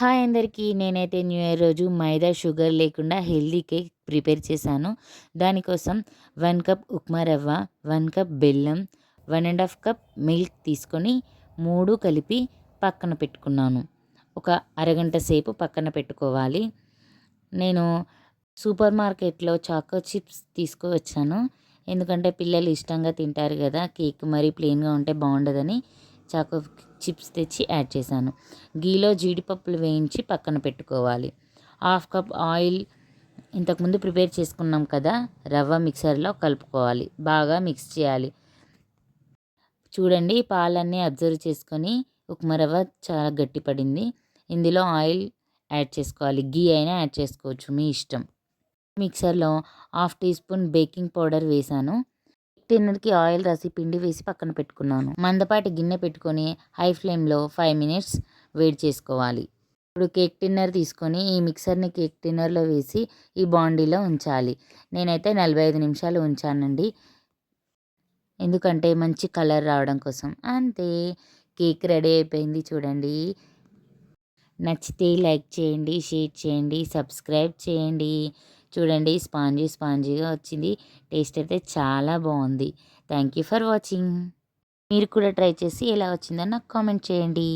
Hi అందరికీ నేనైతే new year రోజు మైదా షుగర్ లేకుండా హెల్దీ కేక్ ప్రిపేర్ చేశాను. దానికోసం వన్ కప్ ఉప్మా రవ్వ వన్ కప్ బెల్లం one and half cup milk తీసుకొని మూడు కలిపి పక్కన పెట్టుకున్నాను. ఒక అరగంట సేపు పక్కన పెట్టుకోవాలి. నేను సూపర్ మార్కెట్లో చాకో చిప్స్ తీసుకువచ్చాను. ఎందుకంటే పిల్లలు ఇష్టంగా తింటారు కదా కేక్ మరీ ప్లెయిన్గా ఉంటే బాగుండదని చాకో చిప్స్ తెచ్చి యాడ్ చేశాను. గీలో జీడిపప్పులు వేయించి పక్కన పెట్టుకోవాలి. హాఫ్ కప్ ఆయిల్ ఇంతకుముందు ప్రిపేర్ చేసుకున్నాం కదా రవ్వ మిక్సర్లో కలుపుకోవాలి. బాగా మిక్స్ చేయాలి. చూడండి పాలన్నీ అబ్జర్వ్ చేసుకొని ఉప్మా రవ్వ చాలా గట్టిపడింది. ఇందులో ఆయిల్ యాడ్ చేసుకోవాలి. గీ అయినా యాడ్ చేసుకోవచ్చు మీ ఇష్టం. మిక్సర్లో half teaspoon baking powder వేసాను టిన్నర్కి ఆయిల్ రాసి పిండి వేసి పక్కన పెట్టుకున్నాను. మందపాటి గిన్నె పెట్టుకొని హై ఫ్లేమ్లో ఫైవ్ మినిట్స్ వేడి చేసుకోవాలి. ఇప్పుడు కేక్ టిన్నర్ తీసుకొని ఈ మిక్సర్ని కేక్ టిన్నర్లో వేసి ఈ బాండీలో ఉంచాలి. నేనైతే నలభై ఐదు నిమిషాలు ఉంచానండి. ఎందుకంటే మంచి కలర్ రావడం కోసం. అంతే. కేక్ రెడీ అయిపోయింది చూడండి. నచ్చితే లైక్ చేయండి షేర్ చేయండి సబ్స్క్రైబ్ చేయండి. చూడండి స్పాంజీ స్పాంజీగా వచ్చింది. టేస్ట్ అయితే చాలా బాగుంది. Thank you for watching. మీరు కూడా ట్రై చేసి ఎలా వచ్చిందో నాకు కామెంట్ చేయండి.